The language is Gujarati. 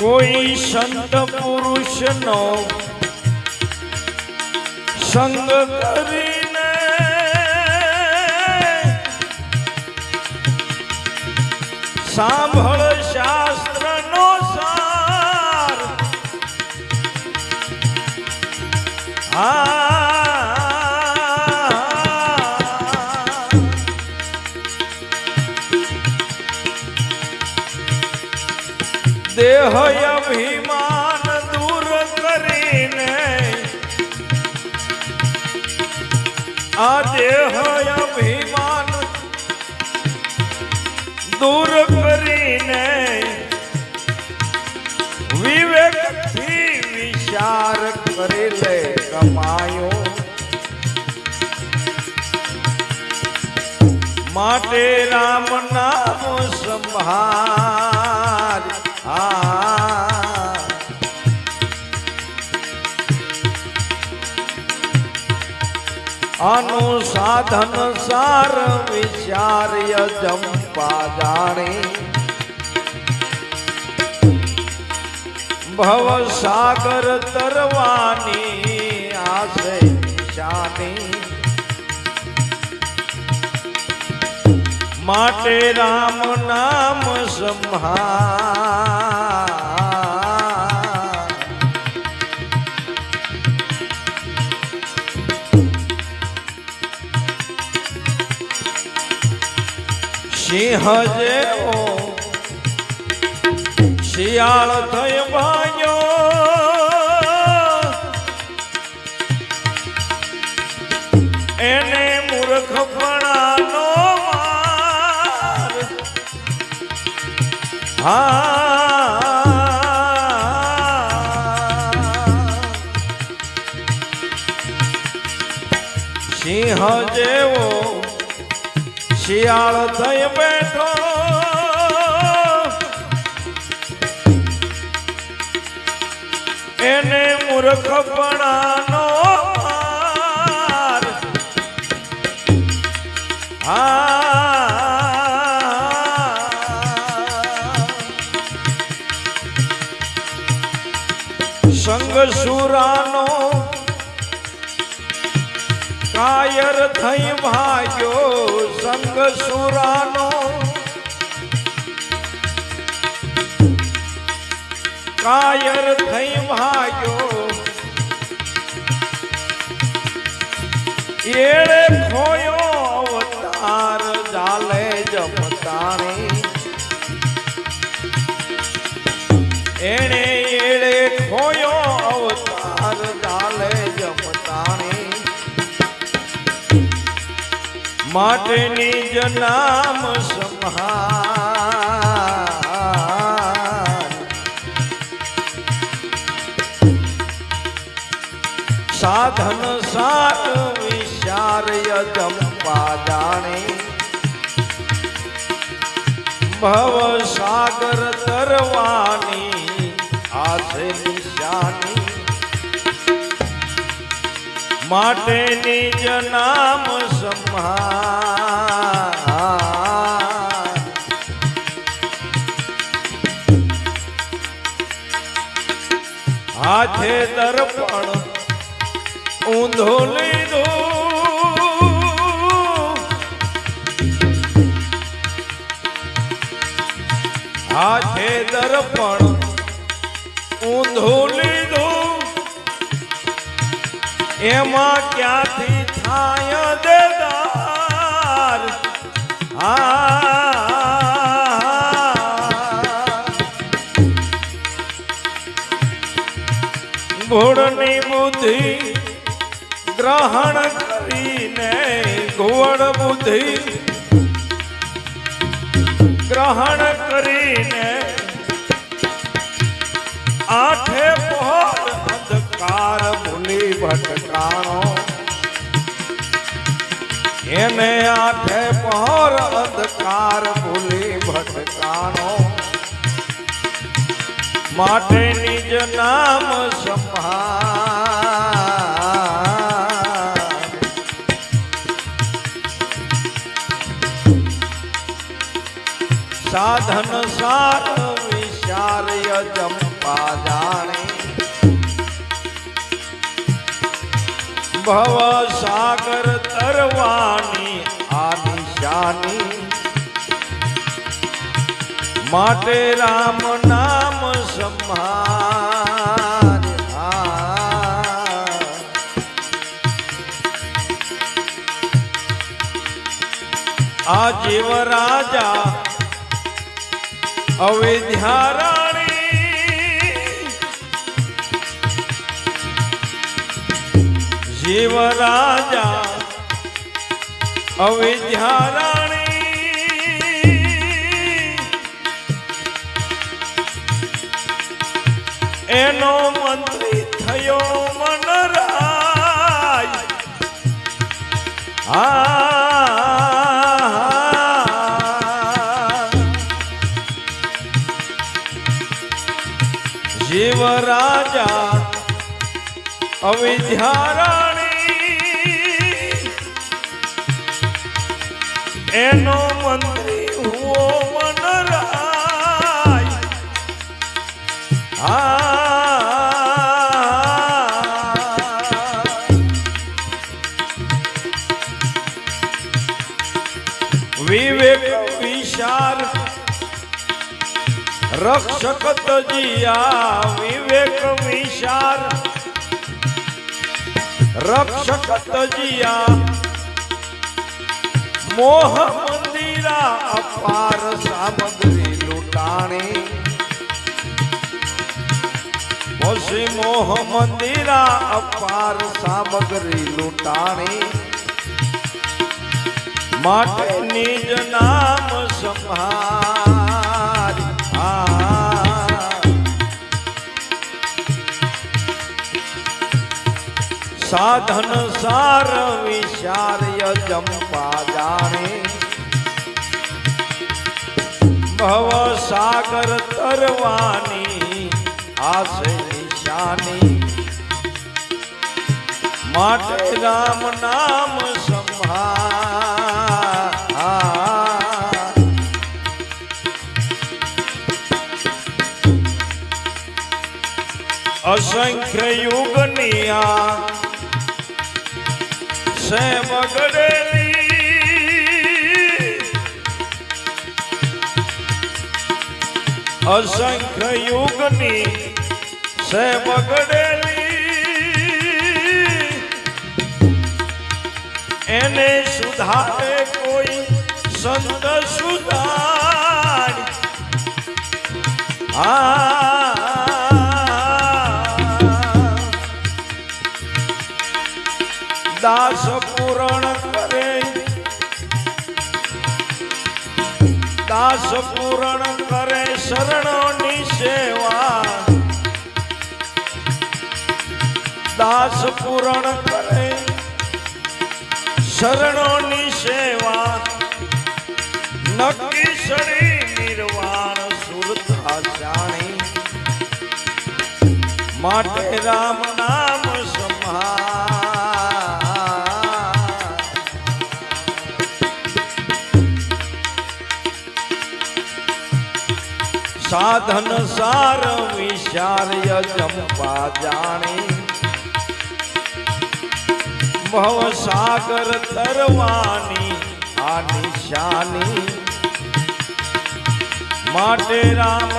કોઈ સંત પુરુષનો સંગ કરીને સાંભળ શાસ્ત્રનો સાર. આ દેહ અભિમાન દૂર કરીને આ દેહ અભિમાન દૂર કરીને વિવેકથી વિચાર કરી લે કમાયો માટે રામ નામ સંભાર સાધન સાર વિચાર્ય જંપા જાણી ભવ સાગર તરવાની આશે શાની માટે રામ નામ સંભાર સિંહ જેવો શિયાળ થઈ ભાગ્યો એને મૂર્ખપણાનો માર. હા. સિંહ જેવો શિયાળ થઈ એને મૂર્ખપણાનો સંગ સુરાનો કાયર થઈ ભાગ્યો સંગ સુરાનો કાયર થઈ ભાગ્યો એળે ખોયો અવતાર, જાલે જમતાણી એણે એળે ખોયો અવતાર, જાલે જમતાણી માટેની જ નામ સંહાર. સાધન સાર વિચાર્ય જંપા જાણે ભવ સાગર તરવાની આશે નિશાની માટે નિજ નામ સંહાર હાથે દર્પણ ઊંધો લીધો હાથે દર્પણ ઊંધો લીધો એમાં ક્યાંથી થાય દેદાર? આ. ઘોડની બુદ્ધિ ગ્રહણ કરીને ઘુવડ બુદ્ધિ ગ્રહણ કરીને આઠે પહોર અંધકાર ભૂલી ભટકાણો. એને આઠે પહોર અંધકાર ભૂલી ભટકાણો. માટે નિજ નામ સંભાળ. સાધન સાર વિચાર્ય જમ ચંપા જાણી. ભવ સાગર તરવાની આ નિશાની માટે રામ નામ સંહાર આ જીવ રાજા અવિદ્યા રાણી જીવ રાજા એનો મંત્રી થયો મનરાય. આ રાજા અવિધ્યારાણી એનો મંત્રી હુઓ રક્ષક તજિયા વિવેક વિશાર રક્ષક તજિયા મોહ મંદિરા અપાર સામગ્રી લૂંટાણી પછી મોહ મંદિરા અપાર સામગ્રી લૂંટાણી માટે નિજ નામ સંહાર સાધન સાર વિચાર્ય જંપા જાણે ભવ સાગર તરવાની આશે નિશાની માટે રામ નામ સંભાળ અસંખ્ય યુગની આ સે બગડેલી અસંખ્ય યુગની સે બગડેલી એને સુધારે કોઈ સંત સુધાર આ દાસ પૂરણ કરે. દાસ પૂરણ કરે શરણોની સેવા. દાસ પૂરણ કરે શરણોની સેવા. નક્કી શરી નિર્વાણ સુરતા જાણી. માટે રામ સાધન સાર વિચાર્ય ચંપા જાણી ભવ સાગર તરવાની આ નિશાની માટે રામ